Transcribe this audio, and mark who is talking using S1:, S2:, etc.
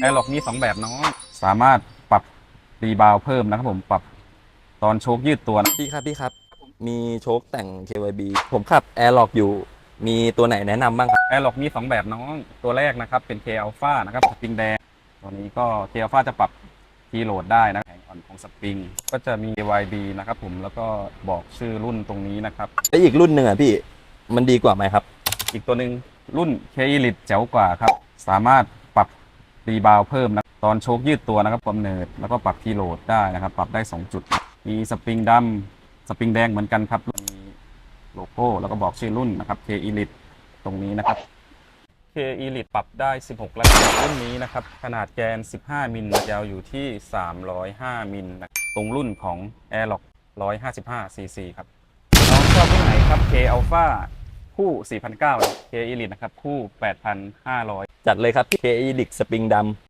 S1: แอร์ล็อกมีสองแบบน้องสามารถปรับรีบาวเพิ่มนะครับผมปรับตอนโชคยืดตัวนะ
S2: พี่ครับพี่ครับ มีโชคแต่ง KYB ผมขับ Airlock อยู่ มีตัวไหนแนะนำบ้างครับ
S1: แอร์ล็อกมีสองแบบน้องตัวแรกนะครับ เป็น K Alpha นะครับสปริงแดงตัวนี้ก็ K Alpha จะปรับทีโหลดได้นะแข็งอ่อนของสปริง ก็จะมี YB นะครับผมแล้วก็บอกชื่อรุ่นตรงนี้นะครับ
S2: แล้วอีกรุ่นหนึ่งอะพี่ มันดีกว่าไหมครับ
S1: อีกตัวหนึ่งรุ่น K Elite เจ๋วกว่าครับ สามารถป รีบาวเพิ่มนะตอนโชคยืดตัวนะครับความเนิดแล้วก็ปรับทีโหลดได้นะครับ ปรับได้ 2 จุด มีสปริงดำสปริงแดงเหมือนกันครับมีโลโก้แล้วก็บอกชื่อรุ่นนะครับ K Elite ตรงนี้นะครับ K Elite ปรับได้ 16ระดับรุ่นนี้นะครับ ขนาดแกน 15 มิลยาวอยู่ที่ 305 มิลนะตรงรุ่นของ Airlock 155 cc ครับน้องชอบรุ่นไหนครับ K Alpha คู่ 4,900 K Elite นะครับ คู่ 8,500
S2: จัดเลยครับ K Elix Spring ดำ